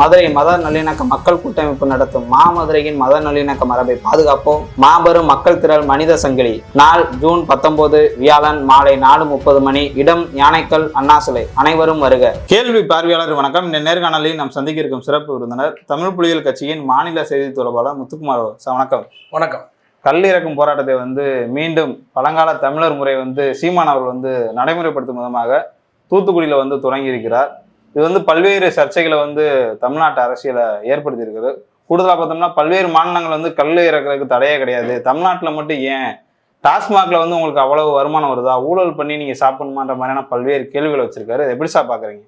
மதுரை மத நல்லிணக்க மக்கள் கூட்டமைப்பு நடத்தும் மாமதுரையின் மத நல்லிணக்க மரபை பாதுகாப்போம். மாபெரும் மக்கள் திரள் மனித சங்கிலி. நாள் ஜூன் பத்தொன்பது வியாழன் மாலை நாலு முப்பது மணி. இடம் யானைக்கல் அண்ணா சிலை அனைவரும் வருக. கேள்வி பார்வையாளர் வணக்கம். இந்த நேர்காணலில் நாம் சந்திக்க இருக்கும் சிறப்பு விருந்தினர் தமிழ் புலிகள் கட்சியின் மாநில செய்தி தொடர்பாளர் முத்துக்குமார் சார் வணக்கம். வணக்கம். கல் இறக்கும் போராட்டத்தை வந்து மீண்டும் பழங்கால தமிழர் முறை வந்து சீமான் அவர்கள் வந்து நடைமுறைப்படுத்தும் விதமாக தூத்துக்குடியில் வந்து தொடங்கி இருக்கிறார் இது வந்து பல்வேறு சர்ச்சைகளை வந்து தமிழ்நாட்டு அரசியலை ஏற்படுத்தி இருக்குது கூடுதலாக பார்த்தோம்னா பல்வேறு மாநிலங்கள் வந்து கல் இறக்குறதுக்கு தடையே கிடையாது. தமிழ்நாட்டில் மட்டும் ஏன்? டாஸ்மாகில் வந்து உங்களுக்கு அவ்வளவு வருமானம் வருதா? ஊழல் பண்ணி நீங்கள் சாப்பிடணுமான்ற மாதிரியான பல்வேறு கேள்விகளை வச்சிருக்காரு. எப்படி சார் பார்க்குறீங்க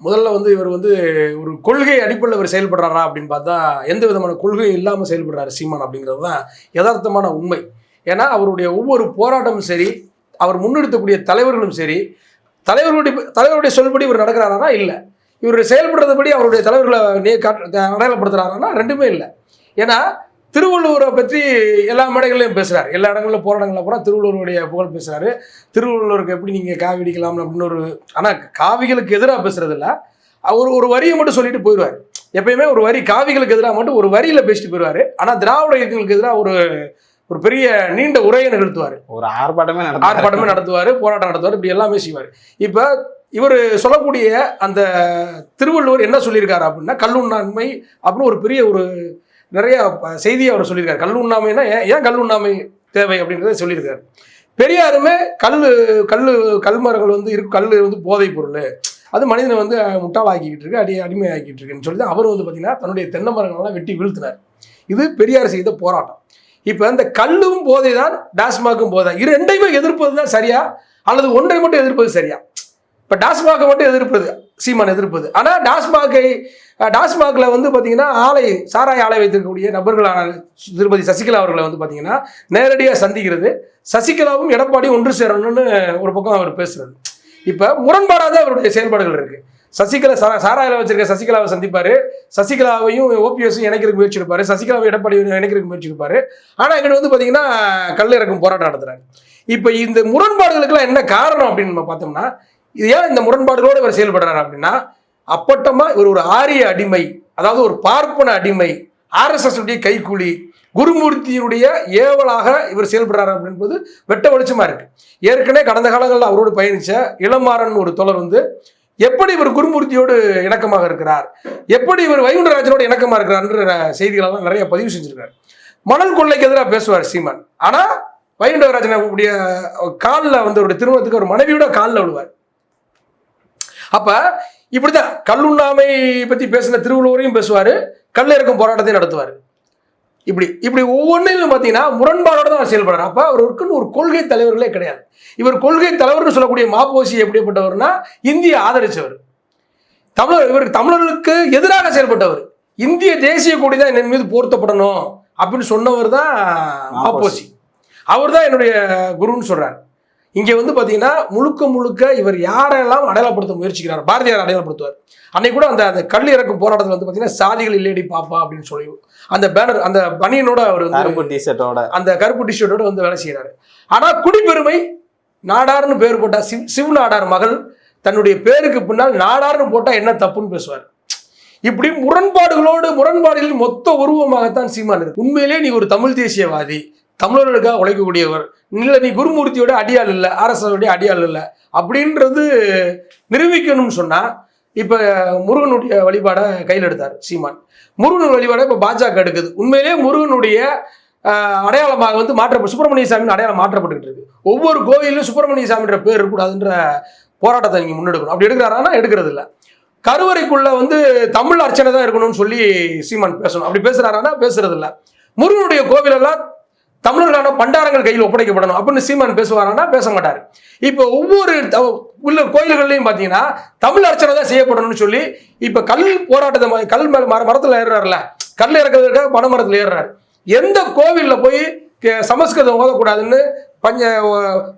முதல்ல வந்து இவர் வந்து ஒரு கொள்கை அடிப்படையில் இவர் செயல்படுறாரா அப்படின்னு பார்த்தா எந்த விதமான கொள்கை இல்லாமல் செயல்படுறாரு சீமான் அப்படிங்கிறது தான் யதார்த்தமான உண்மை. ஏன்னா அவருடைய ஒவ்வொரு போராட்டமும் சரி அவர் முன்னெடுத்தக்கூடிய தலைவர்களும் சரி தலைவர்களுடைய தலைவருடைய சொல்படி இவர் நடக்கிறாரா? இல்லை. இவர் செயல்படுறதுபடி அவருடைய தலைவர்களை நே காட்டு அடையாளப்படுத்துறாருன்னா ரெண்டுமே இல்லை. ஏன்னா திருவள்ளுவரை பற்றி எல்லா மேடைகள்லையும் பேசுகிறார் எல்லா இடங்களிலும் போராட்டங்களில் பூரா திருவள்ளுவருடைய புகழ் பேசுகிறாரு திருவள்ளுவருக்கு எப்படி நீங்கள் காவி அடிக்கலாம் அப்படின்னு ஒரு ஆனால் காவிகளுக்கு எதிராக பேசுகிறதில்ல அவர் ஒரு வரியை மட்டும் சொல்லிட்டு போயிடுவார். எப்பயுமே ஒரு வரி காவிகளுக்கு எதிராக மட்டும் ஒரு வரியில் பேசிட்டு போயிடுவார். ஆனால் திராவிட இயக்கங்களுக்கு எதிராக ஒரு ஒரு பெரிய நீண்ட உரையை நிகழ்த்துவார். ஒரு ஆர்ப்பாட்டமே ஆர்ப்பாட்டமே நடத்துவார் போராட்டம் நடத்துவார் இப்படி எல்லாமே செய்வார். இப்போ இவர் சொல்லக்கூடிய அந்த திருவள்ளுவர் என்ன சொல்லியிருக்காரு அப்படின்னா கல்லுண்ணாண்மை அப்படின்னு ஒரு பெரிய ஒரு நிறைய செய்தியை அவர் சொல்லியிருக்காரு. கல்லுண்ணாமைன்னா ஏன் ஏன் கல்லுண்ணாமை தேவை அப்படின்றத சொல்லியிருக்காரு. பெரியாருமே கல் கல் கல்மரங்கள் வந்து இருக்கு கல் வந்து போதைப் பொருள். அது மனிதனை வந்து முட்டாளாக்கிக்கிட்டு இருக்கு அடி அடிமை ஆக்கிட்டு இருக்குன்னு சொல்லி அவர் வந்து பார்த்தீங்கன்னா தன்னுடைய தென்னை மரங்களெல்லாம் வெட்டி வீழ்த்தினார். இது பெரியார் செய்த போராட்டம். இப்போ இந்த கல்லும் போதை தான் டாஸ்மாகும் போதை இது ரெண்டையுமே எதிர்ப்பது தான் சரியா? அல்லது ஒன்றை மட்டும் எதிர்ப்பது சரியா? இப்போ டாஸ்மாகை மட்டும் எதிர்ப்பது சீமான் எதிர்ப்பது. ஆனால் டாஸ்மாகை டாஸ்மாகில் வந்து பார்த்தீங்கன்னா ஆலை சாராய ஆலை வைத்திருக்கக்கூடிய நபர்களான திருமதி சசிகலா அவர்களை வந்து பார்த்தீங்கன்னா நேரடியாக சந்திக்கிறது. சசிகலாவும் எடப்பாடியும் ஒன்று சேரணும்னு ஒரு பக்கம் அவர் பேசுறது இப்போ முரண்பாடாக தான் அவருடைய செயல்பாடுகள் இருக்குது சசிகலா சாரா சாராயில் வச்சிருக்க சசிகலாவை சந்திப்பாரு. சசிகலாவையும் ஓபிஎஸும் இணைக்கிறதுக்கு முயற்சி எடுப்பாரு சசிகலாவை எடப்பாடி இணைக்கிறதுக்கு முயற்சி எடுப்பாரு ஆனால் இங்கே வந்து பார்த்தீங்கன்னா கல் இறக்கும் போராட்டம் நடத்துறாரு. இப்போ இந்த முரண்பாடுகளுக்கெல்லாம் என்ன காரணம் அப்படின்னு நம்ம பார்த்தோம்னா இது ஏன் இந்த முரண்பாடுகளோடு இவர் செயல்படுறாரு அப்படின்னா அப்பட்டமாக இவர் ஒரு ஆரிய அடிமை அதாவது ஒரு பார்ப்பன அடிமை ஆர்எஸ்எஸ் உடைய கைக்கூலி குருமூர்த்தியினுடைய ஏவலாக இவர் செயல்படுறாரு அப்படின்பது வெட்ட வெளிச்சமாக இருக்குது ஏற்கனவே கடந்த காலங்களில் அவரோடு பயணித்த இளமாறன் ஒரு தொடர் வந்து எப்படி இவர் குருமூர்த்தியோடு இணக்கமாக இருக்கிறார்? எப்படி இவர் வைகுண்டராஜனோடு இணக்கமாக இருக்கிறார்ன்ற செய்திகளெல்லாம் நிறைய பதிவு செஞ்சிருக்காரு. மணல் கொள்ளைக்கு எதிராக பேசுவார் சீமான். ஆனால் வைகுண்டராஜன் உடைய காலில் வந்து அவருடைய திருமணத்துக்கு ஒரு மனைவியோட காலில் விழுவார். அப்ப இப்படிதான் கல்லுண்ணாமை பத்தி பேசின திருவள்ளுவரையும் பேசுவாரு கல் இறக்கும் போராட்டத்தையும் நடத்துவார். இப்படி இப்படி ஒவ்வொன்றிலும் பார்த்தீங்கன்னா முரண்பாடோட தான் அவர் செயல்படுறார் அப்ப அவருக்குன்னு ஒரு கொள்கை தலைவர்களே கிடையாது. இவர் கொள்கை தலைவர்னு சொல்லக்கூடிய மாப்போசி எப்படிப்பட்டவர்னா இந்திய ஆதரிச்சவர். தமிழர் இவர் தமிழர்களுக்கு எதிராக செயல்பட்டவர். இந்திய தேசிய கொடி தான் என் மீது போர்த்தப்படணும் அப்படின்னு சொன்னவர் தான் மாப்போசி அவர் தான் என்னுடைய குருன்னு சொல்றார். இங்க வந்து பாத்தீங்கன்னா முழுக்க முழுக்க இவர் யாரெல்லாம் அடையாளப்படுத்த முயற்சிக்கிறார் பாரதியார் அடையாளப்படுத்துவார். அன்னைக்கு கூட அந்த அந்த கல் இறக்கும் போராட்டத்தில் வந்து பாத்தீங்கன்னா சாதிகள் இல்லையடி பாப்பா அப்படின்னு சொல்லி அந்த பேனர் அந்த பனியனோட அவர் வந்து கருப்பு டிஷர்ட்டோட அந்த கருப்பு டிஷர்ட்டோட வந்து வேலை செய்கிறாரு ஆனா குடிப்பெருமை நாடார்னு பேர் போட்டா சிவ் சிவ் நாடார் மகள் தன்னுடைய பேருக்கு பின்னால் நாடார்னு போட்டா என்ன தப்புன்னு பேசுவார். இப்படி முரண்பாடுகளோடு முரண்பாடுகளின் மொத்த உருவமாகத்தான் சீமான் இருக்கு. உண்மையிலே நீ ஒரு தமிழ் தேசியவாதி தமிழர்களுக்காக உழைக்கக்கூடியவர். இல்லை நீ குருமூர்த்தியோட அடியாள் இல்லை ஆர்எஸ்எஸோடைய அடியாள் இல்லை அப்படின்றது நிரூபிக்கணும்னு சொன்னால் இப்போ முருகனுடைய வழிபாடை கையில் எடுத்தார் சீமான். முருகன் வழிபாடை இப்போ பாஜக எடுக்குது. உண்மையிலேயே முருகனுடைய அடையாளமாக வந்து மாற்ற சுப்பிரமணிய சாமியின் அடையாளம் மாற்றப்பட்டுக்கிட்டு இருக்கு. ஒவ்வொரு கோயிலும் சுப்பிரமணிய சாமின்ற பேர் இருக்கக்கூடாதுன்ற போராட்டத்தை நீங்கள் முன்னெடுக்கணும். அப்படி எடுக்கிறாரானா எடுக்கிறது இல்லை. கருவறைக்குள்ள வந்து தமிழ் அர்ச்சனை தான் இருக்கணும்னு சொல்லி சீமான் பேசணும். அப்படி பேசுறாரானா பேசுறது இல்லை. முருகனுடைய கோவிலெல்லாம் தமிழர்களான பண்டாரங்கள் கையில் ஒப்படைக்கப்படணும். அப்படின்னு சீமான் பேசுவாரானா பேச மாட்டார். இப்போ ஒவ்வொரு த- உள்ள கோயில்கள்லையும் பார்த்தீங்கன்னா தமிழ் அர்ச்சனை தான் செய்யப்படணும்னு சொல்லி இப்போ கல் போராட்டத்தை ம- கல் மேல மர மரத்தில் ஏறுறாருல கல் இறக்குறதுக்காக பனை மரத்தில் ஏறுறாரு. எந்த கோவிலில் போய் சமஸ்கிருதம் ஓதக்கூடாதுன்னு பஞ்ச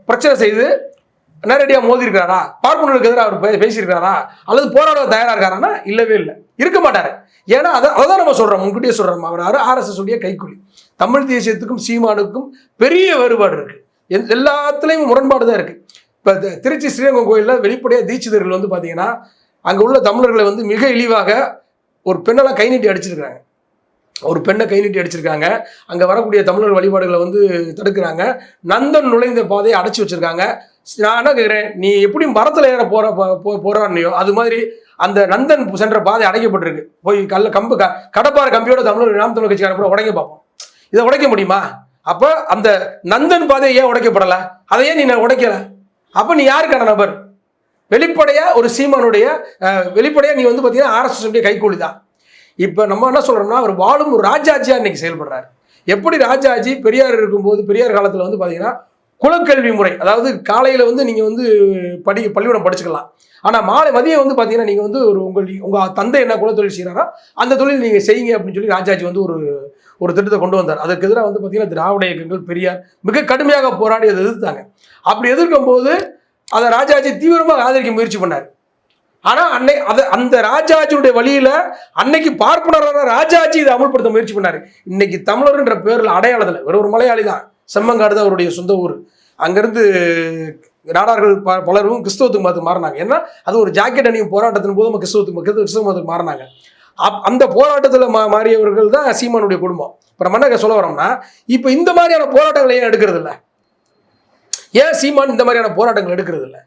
பிரச்சனை செய்து நேரடியாக மோதிருக்காரா பார்ப்பனர்களுக்கு எதிராக அவர் பேசியிருக்காரா அல்லது போராட தயாராக இருக்காரான்னா இல்லவே இல்லை. இருக்க மாட்டார். ஏன்னா அதை அதான் நம்ம சொல்கிறோம் முன்கூட்டியே சொல்கிறோம் அவர் ஆர்எஸ்எஸ் உடைய கைக்குழி. தமிழ் தேசியத்துக்கும் சீமானுக்கும் பெரிய வேறுபாடு இருக்குது எல்- எல்லாத்துலேயும் முரண்பாடு தான் இருக்குது இப்போ திருச்சி ஸ்ரீரங்கம் கோயிலில் வெளிப்படையாக தீட்சிதர்கள் வந்து பார்த்தீங்கன்னா அங்கே உள்ள தமிழர்களை வந்து மிக இழிவாக ஒரு பெண்ணெல்லாம் கை நீட்டி அடிச்சிருக்காங்க ஒரு பெண்ணை கை நீட்டி அடிச்சிருக்காங்க. அங்கே வரக்கூடிய தமிழர் வழிபாடுகளை வந்து தடுக்கிறாங்க. நந்தன் நுழைந்த பாதையை அடைச்சி வச்சிருக்காங்க. நான் என்ன கேட்குறேன் நீ எப்படியும் மரத்தில் ஏற போகிற போ- அது மாதிரி அந்த நந்தன் சென்ற பாதை அடைக்கப்பட்டிருக்கு. போய் கல்ல கம்பு க கடப்பார கம்பியோட தமிழர் நாம் தமிழ் கட்சிக்காரன் கூட உடங்க பார்ப்போம். இதை உடைக்க முடியுமா? அப்போ அந்த நந்தன் பாதையை ஏன் உடைக்கப்படல? அதை ஏன் நீ நான் உடைக்கல. அப்போ நீ யாருக்கான நபர்? வெளிப்படையாக ஒரு சீமானுடைய வெளிப்படையாக நீ வந்து பார்த்தீங்கன்னா ஆர்எஸ்எஸ் கைக்கூலி தான் இப்போ நம்ம என்ன சொல்கிறோம்னா அவர் வாழும் ஒரு ராஜாஜியாக இன்னைக்கு செயல்படுறாரு. எப்படி ராஜாஜி பெரியார் இருக்கும்போது பெரியார் காலத்தில் வந்து பார்த்தீங்கன்னா குலக்கல்வி முறை. அதாவது காலையில் வந்து நீங்கள் வந்து படி பள்ளிக்கூடம் படிச்சுக்கலாம். ஆனால் மாலை மதியம் வந்து பார்த்தீங்கன்னா நீங்கள் வந்து ஒரு உங்கள் உங்கள் தந்தை என்ன குலத்தொழில் செய்கிறாரோ அந்த தொழில் நீங்கள் செய்யுங்க அப்படின்னு சொல்லி ராஜாஜி வந்து ஒரு ஒரு திட்டத்தை கொண்டு வந்தார். அதுக்கு எதிராக வந்து பார்த்தீங்கன்னா திராவிட இயக்கங்கள் பெரியார் மிக கடுமையாக போராடி அதை எதிர்த்தாங்க. அப்படி எதிர்க்கும் போது அதை ராஜாஜி தீவிரமாக ஆதரிக்க முயற்சி பண்ணார். ஆனால் அன்னை அது அந்த ராஜாஜியுடைய வழியில் அன்னைக்கு பார்ப்பனரான ராஜாஜி இதை அமல்படுத்த முயற்சி பண்ணார். இன்னைக்கு தமிழர்ன்ற பேரில் அடையாளத்தில் வெறும் ஒரு மலையாளி தான். செம்மங்காடு தான் அவருடைய சொந்த ஊர். அங்கிருந்து நாடார்கள் ப- பலரும் கிறிஸ்தவத்துக்கு மதத்துக்கு மாறினாங்க. ஏன்னா அது ஒரு ஜாக்கெட் அணியும் போராட்டத்தின் போது நம்ம கிறிஸ்தவத்துக்கு கிறிஸ்தவ மதத்துக்கு மாறினாங்க. அப் அந்த போராட்டத்தில் மா மாறியவர்கள் தான் சீமானுடைய குடும்பம். இப்போ நம்ம என்ன சொல்ல வரோம்னா இப்போ இந்த மாதிரியான போராட்டங்களை ஏன் எடுக்கிறது இல்ல? ஏன் சீமான் இந்த மாதிரியான போராட்டங்கள் எடுக்கிறது இல்ல?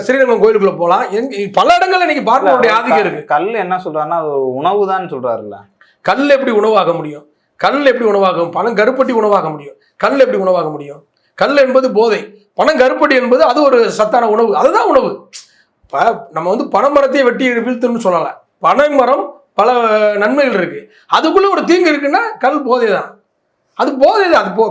ஸ்ரீரங்கம் கோயிலுக்குள்ள போகலாம் எங்க பல இடங்கள்ல இன்னைக்கு பார்ப்பனுடைய ஆதிக்கம் இருக்கு. கல் என்ன சொல்றாருன்னா அது உணவு தான் சொல்றாருல்ல. கல் எப்படி உணவாக முடியும்? கல் எப்படி உணவாகும்? பணம் கருப்பட்டி உணவாக முடியும். கல் எப்படி உணவாக முடியும்? கல் என்பது போதை. பணம் கருப்பட்டி என்பது அது ஒரு சத்தான உணவு. அதுதான் உணவு. இப்போ நம்ம வந்து பனைமரத்தையே வெட்டி வீழ்த்துன்னு சொல்லலை. பனைமரம் பல நன்மைகள் இருக்கு. அதுக்குள்ள ஒரு தீங்கு இருக்குன்னா கல் போதை தான் அது போதை தான் அது போ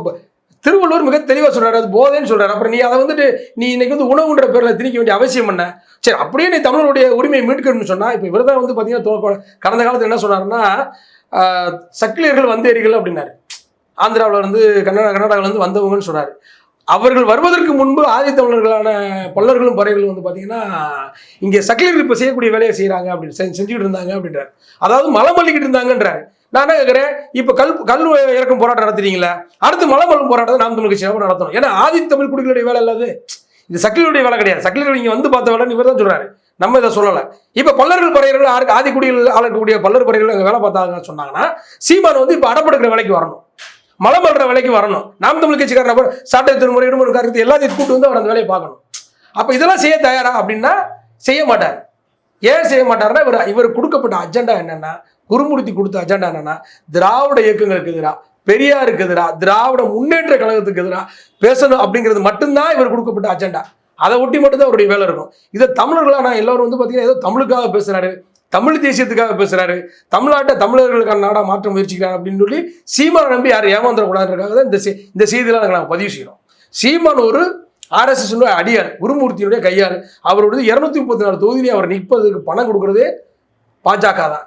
திருவள்ளுவர் மிக தெளிவாக சொல்கிறார் அது போதைன்னு சொல்கிறாரு அப்புறம் நீ அதை வந்துட்டு நீ இன்னைக்கு வந்து உணவுன்ற பேரில் திணிக்க வேண்டிய அவசியம் என்ன? சரி அப்படியே நீ தமிழருடைய உரிமையை மீட்கணும்னு சொன்னால் இப்போ இவர் தான் வந்து பார்த்தீங்கன்னா கடந்த காலத்தில் என்ன சொன்னாருன்னா சக்கிலியர்கள் வந்தேரிகள் அப்படின்னாரு. ஆந்திராவில் இருந்து கன்னடா கர்நாடகாவிலேருந்து வந்தவங்கன்னு சொன்னார். அவர்கள் வருவதற்கு முன்பு ஆதித்தமிழர்களான பல்லர்களும் பறவைகளும் வந்து பார்த்தீங்கன்னா இங்கே சக்கிலியர்கள் இப்போ செய்யக்கூடிய வேலையை செய்கிறாங்க அப்படின்னு செஞ்சு- இருந்தாங்க அப்படின்றார். அதாவது மலை மல்லிக்கிட்டு இருந்தாங்கன்றாரு. நான் என்ன கேட்குறேன் இப்போ கல் கல் இறக்கும் போராட்டம் நடத்துறீங்களா அடுத்து மலை மல்லும் போராட்டத்தை நாம் தமிழ் கட்சி நடத்தணும். ஏன்னா ஆதித்தமிழ் குடிகளுடைய வேலை இல்லாது இது சக்கிலியுடைய வேலை கிடையாது. சக்கிலியர்கள் இங்கே வந்து பார்த்த வேலைன்னு இவர் தான் சொல்கிறாரு நம்ம இதை சொல்லலை. இப்போ பல்லர்கள் பறையர்கள் யாருக்கு? ஆதிக்குடியில் ஆளக்கூடிய பல்லர் பறையர்கள் அங்கே வேலை பார்த்தாங்க சொன்னாங்கன்னா சீமான் வந்து இப்போ அடப்படுக்கிற வேலைக்கு வரணும். மலை மல்ற வேலைக்கு வரணும். நாம் தமிழ் கட்சிக்காரன் நபர் சாட்டை திருமுறை இடமுறை காரியத்தை எல்லாத்தையும் கூட்டு வந்து அவர் அந்த வேலையை பார்க்கணும். அப்போ இதெல்லாம் செய்ய தயாரா அப்படின்னா செய்ய மாட்டார். ஏன் செய்ய மாட்டாருன்னா இவர் இவர் கொடுக்கப்பட்ட அஜெண்டா என்னன்னா குருமூர்த்தி கொடுத்த அஜெண்டா என்னன்னா திராவிட இயக்கங்களுக்கு எதிராக பெரியாருக்கு எதிராக திராவிட முன்னேற்ற கழகத்துக்கு எதிராக பேசணும் அப்படிங்கிறது மட்டும்தான் இவர் கொடுக்கப்பட்ட அஜெண்டா அதை ஒட்டி மட்டும்தான் அவருடைய வேலை இருக்கும். இதை தமிழர்களாக நான் எல்லாரும் வந்து பார்த்தீங்கன்னா ஏதோ தமிழுக்காக பேசுகிறாரு தமிழ் தேசியத்துக்காக பேசுகிறாரு தமிழ்நாட்டை தமிழர்களுக்கான நாடாக மாற்ற முயற்சிக்கிறார் அப்படின்னு சொல்லி சீமானை நம்பி யாரும் ஏமாந்துடக்கூடாதுக்காக தான் இந்த இந்த செய்தியெல்லாம் நாங்கள் நாங்கள் பதிவு செய்கிறோம் சீமான் ஒரு ஆர்எஸ்எஸ் அடியார் குருமூர்த்தியுடைய கையார் அவருடைய இரநூத்தி முப்பத்தி நாலு தொகுதியிலே அவர் நிற்பதுக்கு பணம் கொடுக்குறதே பாஜக தான்.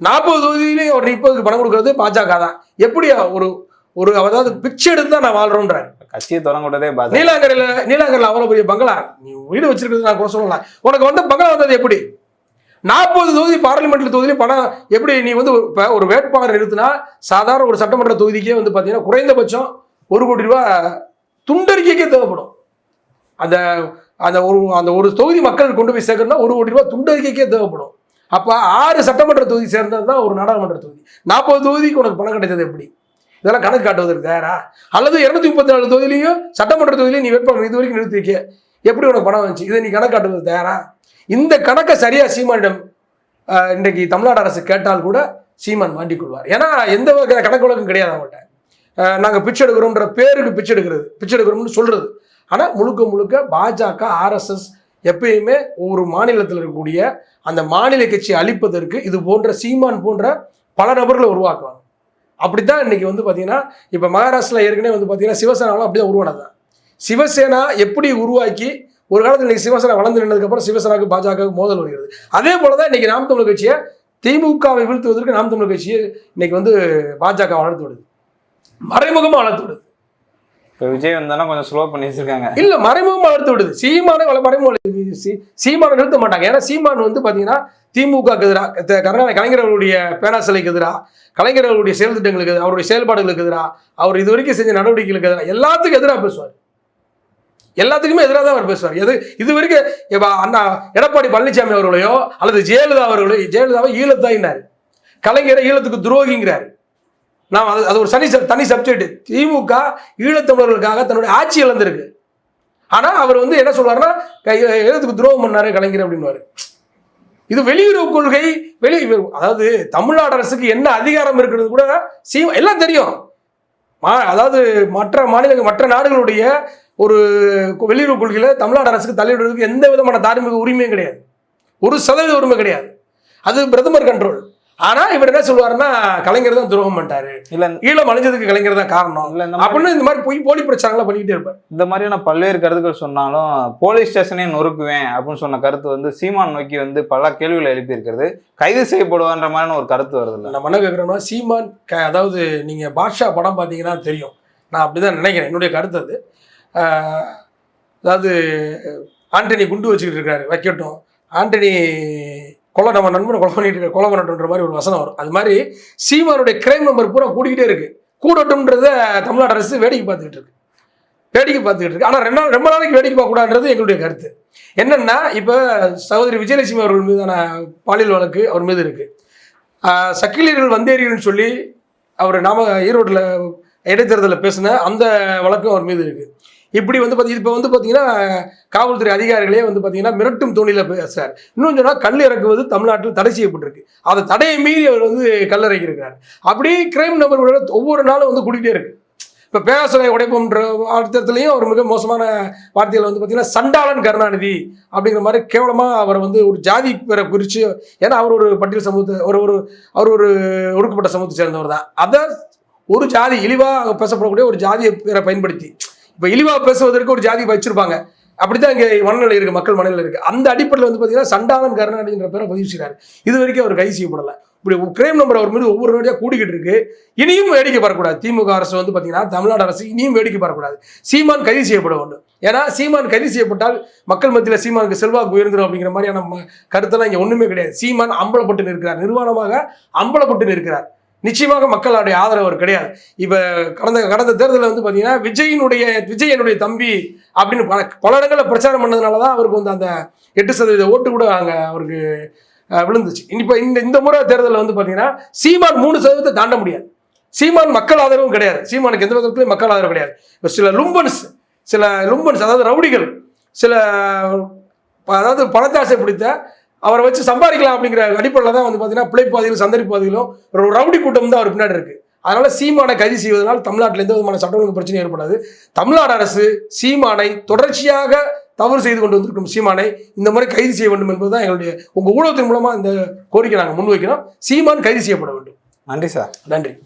நாற்பது தொகுதியிலையும் அவர் நிற்பதுக்கு பணம் கொடுக்கறது பாஜக தான். எப்படி ஒரு ஒரு அதாவது பிச்சை எடுத்து தான் நான் வாழ்கிறோன்றார் கட்சியை தொடங்கிட்டதே நீலாங்கரையில் நீலாங்கரில் அவ்வளோ பெரிய பங்களா? நீ வீடு வச்சிருக்கிறது நான் கூட சொல்லலாம் உனக்கு வந்து பங்களா வந்தது எப்படி? நாற்பது தொகுதி பார்லிமெண்ட் தொகுதியிலும் பணம் எப்படி நீ வந்து இப்போ ஒரு வேட்பாளர் நிறுத்தினா சாதாரண ஒரு சட்டமன்ற தொகுதிக்கே வந்து பார்த்தீங்கன்னா குறைந்தபட்சம் ஒரு கோடி ரூபா துண்டறிக்கைக்கே தேவைப்படும். அந்த அந்த ஒரு அந்த ஒரு தொகுதி மக்கள் கொண்டு போய் சேர்க்கணும்னா ஒரு கோடி ரூபா துண்டறிக்கைக்கே தேவைப்படும். அப்போ ஆறு சட்டமன்ற தொகுதி சேர்ந்தது தான் ஒரு நாடாளுமன்ற தொகுதி. நாற்பது தொகுதிக்கு உனக்கு பணம் கிடைச்சது எப்படி? இதெல்லாம் கணக்கு காட்டுவதற்கு தயாரா? அல்லது இரநூத்தி முப்பத்தி நாலு தொகுதியிலையும் சட்டமன்ற தொகுதியிலையும் நீ வேட்பாளர் இது வரைக்கும் நிறுத்தி வைக்க எப்படி உனக்கு பணம் வந்துச்சு? இதை நீ கணக்கு காட்டுவது தயாரா? இந்த கணக்கை சரியா சீமானிடம் இன்றைக்கு தமிழ்நாடு அரசு கேட்டால் கூட சீமான் மாட்டிக்கொள்வார் ஏன்னா எந்த வகையான கணக்கு வழக்கம் கிடையாது அவங்கள்ட்ட. நாங்கள் பிச்சை எடுக்கிறோம்ன்ற பேருக்கு பிச்சை எடுக்கிறது பிச்சை எடுக்கிறோம்னு சொல்றது. ஆனால் முழுக்க முழுக்க பாஜக ஆர்எஸ்எஸ் எப்பயுமே ஒரு மாநிலத்தில் இருக்கக்கூடிய அந்த மாநில கட்சியை அழிப்பதற்கு இது போன்ற சீமான் போன்ற பல நபர்களை உருவாக்குவாங்க. அப்படித்தான் இன்னைக்கு வந்து பார்த்தீங்கன்னா இப்போ மகாராஷ்டிரா ஏற்கனவே வந்து பார்த்தீங்கன்னா சிவசேனாவும் உருவானது. தான் சிவசேனா எப்படி உருவாக்கி ஒரு காலத்தில் இன்னைக்கு சிவசேனா வளர்ந்து நின்றதுக்கப்புறம் சிவசேனாவுக்கு பாஜக மோதல் வருகிறது. அதே போல தான் இன்னைக்கு நாம் தமிழர் கட்சியை திமுகவை வீழ்த்துவதற்கு நாம் தமிழர் கட்சியை இன்னைக்கு வந்து பாஜக வளர்த்து விடுது. மறைமுகமாக வளர்த்து விடுது. இப்போ விஜய் வந்தாலும் கொஞ்சம் ஸ்லோ பண்ணி வச்சிருக்காங்க. இல்ல மறைமுகமா வளர்த்து விடுது. சீமானை சீ- சீமானை நிறுத்த மாட்டாங்க. ஏன்னா சீமான் வந்து பாத்தீங்கன்னா திமுக எதிராக கருணாநிதி கலைஞர் அவருடைய பேனா சிலைக்கு எதிராக கலைஞர் அவருடைய செயல் திட்டங்களுக்கு எதிராக அவருடைய செயல்பாடுகளுக்கு எதிராக அவர் இது வரைக்கும் செஞ்ச நடவடிக்கைகளுக்கு எதிராக எல்லாத்துக்கும் எதிராக பேசுவார். எல்லாத்துக்குமே எதிராக தான் அவர் பேசுவார். எது இது வரைக்கும் இப்போ அண்ணா எடப்பாடி பழனிசாமி அவர்களையோ அல்லது ஜெயலலிதா அவர்களையோ ஜெயலலிதாவை ஈழத்தாயினார். கலைஞரை ஈழத்துக்கு துரோகிங்கிறார். நான் அது அது ஒரு சனி தனி சப்ஜெக்ட் திமுக ஈழத்தமிழர்களுக்காக தன்னுடைய ஆட்சி இழந்திருக்கு. ஆனால் அவர் வந்து என்ன சொல்வார்னா ஈழத்துக்கு துரோகம் பண்ணார் கலைஞர் அப்படின்னுவாரு. இது வெளியுறவு கொள்கை வெளி அதாவது தமிழ்நாடு அரசுக்கு என்ன அதிகாரம் இருக்கிறது கூட சீ எல்லாம் தெரியும். மா- அதாவது மற்ற மாநிலங்கள் மற்ற நாடுகளுடைய ஒரு வெளியுறவு கொள்கையில் தமிழ்நாடு அரசுக்கு தலையிடுறதுக்கு எந்த விதமான தார்மீக உரிமையும் கிடையாது. ஒரு சதவீத உரிமை கிடையாது. அது பிரதமர் கண்ட்ரோல் ஆனா இவர் என்ன சொல்லுவாருன்னா கலைஞர் தான் துரோகம் பண்ணிட்டாரு. இல்ல ஈழம் அழிஞ்சதுக்கு கலைஞர் தான் காரணம். இல்ல அப்படின்னு இந்த மாதிரி போய் போலி பிரச்சாரங்களை பண்ணிக்கிட்டே இருப்பார். இந்த மாதிரியான பல்வேறு கருத்துக்கள் சொன்னாலும் போலீஸ் ஸ்டேஷனே நொறுக்குவேன் அப்படின்னு சொன்ன கருத்து வந்து சீமான் நோக்கி வந்து பல கேள்விகளை எழுப்பி இருக்கிறது கைது செய்யப்படுவான்ற மாதிரியான ஒரு கருத்து வருது இல்ல நம்ம என்ன கேட்குறோம்னா சீமான் அதாவது நீங்க பாட்ஷா படம் பார்த்தீங்கன்னா தெரியும். நான் அப்படிதான் நினைக்கிறேன். என்னுடைய கருத்து அது. அதாவது ஆண்டனி குண்டு வச்சுக்கிட்டு இருக்காரு வைக்கட்டும். ஆண்டனி கொலை நம்ம நண்பனை கொலை பண்ணிட்டு இருக்க கொலை பண்ணட்டும்ன்ற மாதிரி ஒரு வசனம் வரும். அது மாதிரி சீமானுடைய கிரைம் நம்பர் பூரா கூடிக்கிட்டே இருக்கு. கூடட்டும்ன்றத தமிழ்நாடு அரசு வேடிக்கை பார்த்துக்கிட்டு இருக்கு. வேடிக்கை பார்த்துக்கிட்டு இருக்கு. ஆனால் ரெண்டு நாள் ரொம்ப நாளைக்கு வேடிக்கை பார்க்கக்கூடாதுன்றது எங்களுடைய கருத்து. என்னன்னா இப்போ சகோதரி விஜயலட்சுமி அவர்கள் மீதான பாலியல் வழக்கு அவர் மீது இருக்கு. சக்கிலீர்கள் சக்கிலியர்கள் சொல்லி அவர் நாம ஈரோட்டில் இடைத்தேர்தலில் பேசின அந்த வழக்கும் அவர் மீது இருக்குது இப்படி வந்து பார்த்தீங்கன்னா இப்போ வந்து பார்த்தீங்கன்னா காவல்துறை அதிகாரிகளே வந்து பார்த்தீங்கன்னா மிரட்டும் தோணியில் பேசுறார் இன்னும் சொன்னால் கல் இறக்குவது தமிழ்நாட்டில் தடை செய்யப்பட்டிருக்கு. அதை தடையை மீறி அவர் வந்து கல் இறக்கியிருக்கிறார். அப்படி கிரைம் நபர்களோட ஒவ்வொரு நாளும் வந்து கூட்டிகிட்டே இருக்கு. இப்போ பேராசனை உடைப்போம்ன்ற அர்த்தத்துலேயும் அவர் மிக மோசமான வார்த்தைகள் வந்து பார்த்தீங்கன்னா சண்டாளன் கருணாநிதி அப்படிங்கிற மாதிரி கேவலமாக அவர் வந்து ஒரு ஜாதி பேரை குறித்து ஏன்னா அவர் ஒரு பட்டியல் சமூகத்தை ஒரு ஒரு அவர் ஒரு ஒடுக்கப்பட்ட சமூகத்தை சேர்ந்தவர் தான். அதை ஒரு ஜாதி இழிவாக பேசப்படக்கூடிய ஒரு ஜாதியை பேரை பயன்படுத்தி இப்போ இழிவாக பேசுவதற்கு ஒரு ஜாதி வச்சிருப்பாங்க. அப்படிதான் இங்கே மனநிலை இருக்கு மக்கள் மனநிலை இருக்கு. அந்த அடிப்படையில் வந்து பார்த்தீங்கன்னா சண்டாளன் கருணாநிதின்ற பேரை பதிவு செய்கிறார் இது வரைக்கும் அவர் கைது செய்யப்படலை இப்படி கிரைம் நம்பர் அவர் மீது ஒவ்வொரு நோடியாக கூடிக்கிட்டு இருக்கு. இனியும் வேடிக்கை பார்க்கக்கூடாது. திமுக அரசு வந்து பார்த்தீங்கன்னா தமிழ்நாடு அரசு இனியும் வேடிக்கை பார்க்கக்கூடாது. சீமான் கைது செய்யப்பட வேண்டும். ஏன்னா சீமான் கைது செய்யப்பட்டால் மக்கள் மத்தியில் சீமானுக்கு செல்வாக்கு உயர்ந்துடும் அப்படிங்கிற மாதிரியான கருத்தெல்லாம் இங்கே ஒன்றுமே கிடையாது. சீமான் அம்பலப்பட்டு நிற்கிறார். நிர்வாணமாக அம்பலப்பட்டு நிற்கிறார். நிச்சயமாக மக்களுடைய ஆதரவு அவர் கிடையாது. இப்போ கடந்த கடந்த தேர்தலில் வந்து பார்த்தீங்கன்னா விஜயினுடைய விஜய் என்னுடைய தம்பி அப்படின்னு பல பல இடங்களில் பிரச்சாரம் பண்ணதுனால தான் அவருக்கு வந்து அந்த எட்டு சதவீத ஓட்டு கூட அங்கே அவருக்கு விழுந்துச்சு. இப்போ இந்த இந்த முறை தேர்தலில் வந்து பார்த்தீங்கன்னா சீமான் மூணு சதவீதத்தை தாண்ட முடியாது. சீமான் மக்கள் ஆதரவும் கிடையாது. சீமானுக்கு எந்த விதத்துலையும் மக்கள் ஆதரவு கிடையாது. இப்போ சில லும்பன்ஸ் சில லும்பன்ஸ் அதாவது ரவுடிகள் சில அதாவது பணத்தாசை பிடித்த அவரை வச்சு சம்பாதிக்கலாம் அப்படிங்கிற அடிப்படையில் தான் வந்து பார்த்தீங்கன்னா பிழைப்பாதையிலும் சந்தரிப்பாதையிலும் ஒரு ரவுடி கூட்டம் தான் அவர் பின்னாடி இருக்கு. அதனால சீமானை கைது செய்வதனால் தமிழ்நாட்டில் எந்த விதமான சட்ட ஒழுங்கு பிரச்சனையும் ஏற்படாது. தமிழ்நாடு அரசு சீமானை தொடர்ச்சியாக தவறு செய்து கொண்டு வந்திருக்கும் சீமானை இந்த மாதிரி கைது செய்ய வேண்டும் என்பதுதான் எங்களுடைய உங்க ஊடகத்தின் மூலமா இந்த கோரிக்கை நாங்கள் முன்வைக்கிறோம். சீமான் கைது செய்யப்பட வேண்டும். நன்றி சார். நன்றி.